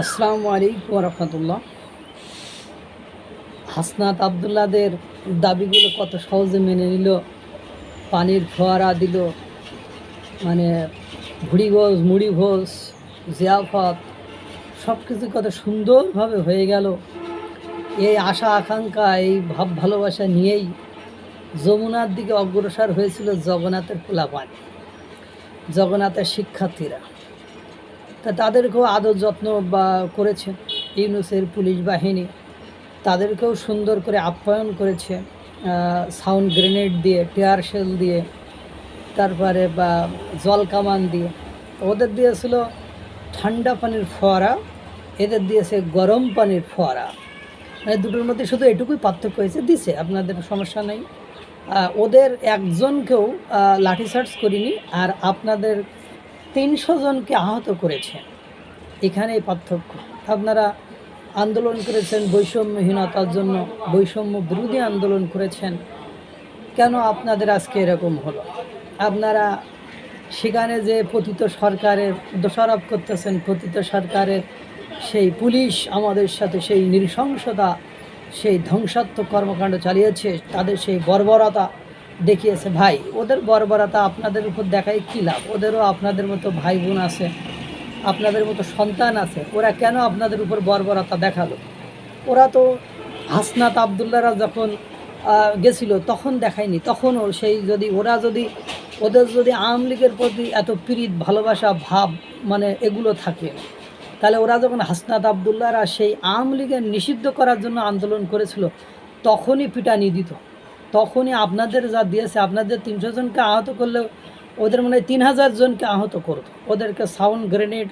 আসসালামু আলাইকুম রহমতুল্লাহ হাসনাত আবদুল্লাদের দাবিগুলো কত সহজে মেনে নিল, পানির ফোয়ারা দিল মানে ভুড়ি ঘোষ মুড়ি ঘোষ জিয়াফত সব কিছু কত সুন্দরভাবে হয়ে গেল। এই আশা, আকাঙ্ক্ষা, এই ভাব, ভালোবাসা নিয়েই যমুনার দিকে অগ্রসর হয়েছিল জগন্নাথের পোলাপানি জগন্নাথের শিক্ষার্থীরা। তা তাদেরকেও আদর যত্ন বা করেছে ইউনুসের পুলিশ বাহিনী। তাদেরকেও সুন্দর করে আপ্যায়ন করেছে সাউন্ড গ্রেনেড দিয়ে, টিয়ার শেল দিয়ে, তারপরে বা জল কামান দিয়ে। ওদের দিয়েছিল ঠান্ডা পানির ফোয়ারা, এদের দিয়েছে গরম পানির ফোয়ারা। মানে দুটোর মধ্যে শুধু এটুকুই পার্থক্য হয়েছে, দিছে, আপনাদের সমস্যা নেই। ওদের একজনকেও লাঠিচার্জ করিনি, আর আপনাদের তিনশো জনকে আহত করেছেন এখানেই পার্থক্য। আপনারা আন্দোলন করেছেন বৈষম্যহীনতার জন্য বৈষম্য বিরোধী আন্দোলন করেছেন। কেন আপনাদের আজকে এরকম হলো? আপনারা সেখানে যে পতিত সরকারের দোষারোপ করতেছেন, পতিত সরকারের সেই পুলিশ আমাদের সাথে সেই নৃশংসতা, সেই ধ্বংসাত্মক কর্মকাণ্ড চালিয়েছে, তাদের সেই বর্বরতা দেখিয়েছে, ভাই, ওদের বর্বরতা আপনাদের উপর দেখায় কী লাভ? ওদেরও আপনাদের মতো ভাই বোন আছে, আপনাদের মতো সন্তান আছে, ওরা কেন আপনাদের উপর বর্বরতা দেখাল? ওরা তো হাসনাত আবদুল্লারা যখন গেছিল, তখন দেখায়নি, তখনও সেই যদি, ওরা যদি, ওদের যদি আওয়ামী লীগের প্রতি এত প্রীত ভালোবাসা, ভাব মানে এগুলো থাকে, তাহলে ওরা যখন হাসনাত আবদুল্লারা সেই আওয়ামী লীগের নিষিদ্ধ করার জন্য আন্দোলন করেছিল, তখনই পিটানি দিত। তখনই আপনাদের যা দিয়েছে, আপনাদের তিনশো জনকে আহত করলেও ওদের মানে তিন হাজার জনকে আহত করতো। ওদেরকে সাউন্ড গ্রেনেড,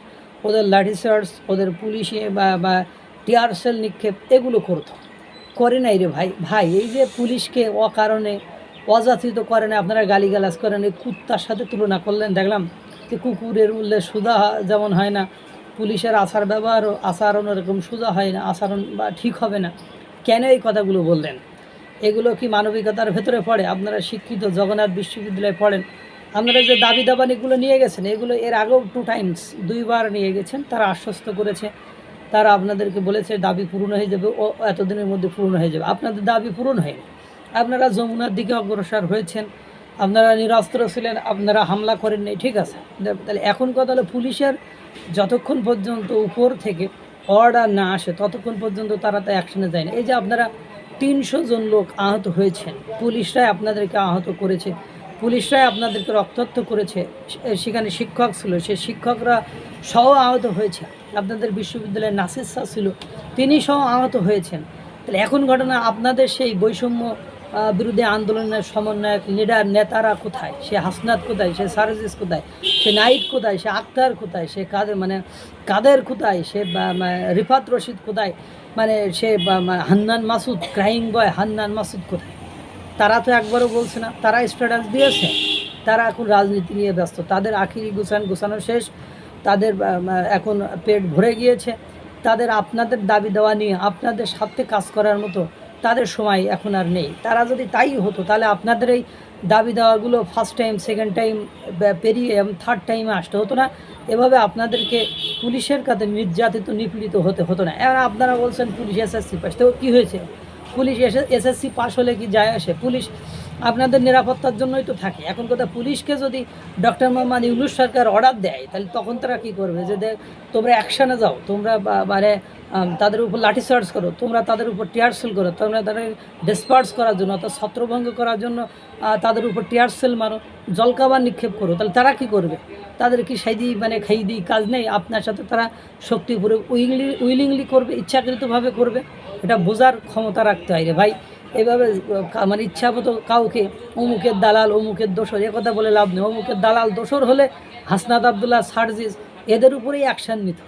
ওদের লাঠিচার্জ ওদের পুলিশে বা বা টিয়ার সেল নিক্ষেপ এগুলো করতো। করে নাই রে ভাই। ভাই, এই যে পুলিশকে অকারণে অযাচিত করেন আপনারা গালিগালাজ করেন এই কুত্তার সাথে তুলনা করলেন, দেখলাম যে কুকুরের মূল্যে সুদা যেমন হয় না, পুলিশের আচার ব্যবহারও আচরণ ওরকম সোজা হয় না, আচরণ বা ঠিক হবে না। কেন এই কথাগুলো বললেন? এগুলো কি মানবিকতার ভেতরে পড়ে? আপনারা শিক্ষিত জগন্নাথ বিশ্ববিদ্যালয়ে পড়েন। আপনারা যে দাবি দাবানিগুলো নিয়ে গেছেন, এগুলো এর আগেও টু টাইমস দুইবার নিয়ে গেছেন, তারা আশ্বস্ত করেছে। তারা আপনাদেরকে বলেছে, দাবি পূরণ হয়ে যাবে, ও এতদিনের মধ্যে পূরণ হয়ে যাবে। আপনাদের দাবি পূরণ হয়নি। আপনারা যমুনার দিকে অগ্রসর হয়েছেন। আপনারা নিরস্ত্র ছিলেন, আপনারা হামলা করেননি ঠিক আছে? তাহলে এখন কথা হলো, পুলিশের যতক্ষণ পর্যন্ত উপর থেকে অর্ডার না আসে, ততক্ষণ পর্যন্ত তারা তো অ্যাকশনে যায় না। এই যে আপনারা তিনশো জন লোক আহত হয়েছেন। পুলিশরাই আপনাদেরকে আহত করেছে। পুলিশরাই আপনাদেরকে রক্তাক্ত করেছে। সেখানে শিক্ষক ছিল। সে শিক্ষকরা সহ আহত হয়েছে। আপনাদের বিশ্ববিদ্যালয়ের নাসির ছিল। তিনি সহ আহত হয়েছেন। তাহলে এখন ঘটনা আপনাদের সেই বৈষম্য বিরুদ্ধে আন্দোলনের সমন্বয়ক লিডার নেতারা কোথায়? সে হাসনাত কোথায়? সে সারজিস কোথায়? সে নাইট কোথায়? সে আক্তার কোথায়? সে কাদের মানে কাদের কোথায়? সে রিফাত রশিদ কোথায়? মানে সে হান্নান মাসুদ ক্রাইম বয় হান্নান মাসুদ কোথায়? তারা তো একবারও বলছে না। তারা স্ট্যাটাস দিয়েছে। তারা এখন রাজনীতি নিয়ে ব্যস্ত। তাদের আখিরি গুছান, গুছানো শেষ। তাদের এখন পেট ভরে গিয়েছে। তাদের আপনাদের দাবি দেওয়া নিয়ে, আপনাদের সাথে কাজ করার মতো তাদের সময় এখন আর নেই। তারা যদি তাই হতো, তাহলে আপনাদের এই দাবি দেওয়াগুলো ফার্স্ট টাইম সেকেন্ড টাইম পেরিয়ে এবং থার্ড টাইমে আসতে হতো না। এভাবে আপনাদেরকে পুলিশের কাছে নির্যাতিত, নিপীড়িত হতে হতো না। এবার আপনারা বলছেন, পুলিশ এসএসসি পাস তো কী হয়েছে? পুলিশ এসএসসি পাস হলে কি যায় আসে? পুলিশ আপনাদের নিরাপত্তার জন্যই তো থাকে। এখন কথা, পুলিশকে যদি ডক্টর মোহাম্মদ ইউনুস সরকার অর্ডার দেয়, তাহলে তখন তারা কী করবে? যে তোমরা অ্যাকশানে যাও, তোমরা মানে তাদের উপর লাঠি চার্জ করো, তোমরা তাদের উপর টিয়ারসেল করো, তোমরা তাদের ডিসপার্স করার জন্য, অর্থাৎ ছত্রভঙ্গ করার জন্য তাদের উপর টিয়ারসেল মারো, জলকাবার নিক্ষেপ করো, তাহলে তারা কি করবে? তাদের কি সাইদি মানে খাইদি কাজ নেই? আপনার সাথে তারা শক্তি পুরো উইংলি উইলিংলি করবে, ইচ্ছাকৃতভাবে করবে? এটা বোঝার ক্ষমতা রাখতে হয় রে ভাই। এভাবে আহ, মানে ইচ্ছা মতো কাউকে অমুকের দালাল অমুকের দোসর এ কথা বলে লাভ নেই। অমুকের দালাল দোসর হলে হাসনাত আবদুল্লাহ সার্জিস এদের উপরেই অ্যাকশান নিত।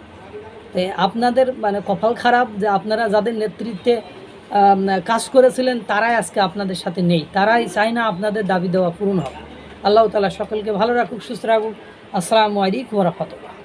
তো আপনাদের মানে কপাল খারাপ যে আপনারা যাদের নেতৃত্বে কাজ করেছিলেন তারাই আজকে আপনাদের সাথে নেই। তারাই চায় না আপনাদের দাবি দেওয়া পূরণ হবে। আল্লাহ তালা সকলকে ভালো রাখুক সুস্থ রাখুক। আসসালামু আলাইকুম রহমতুল্লাহ।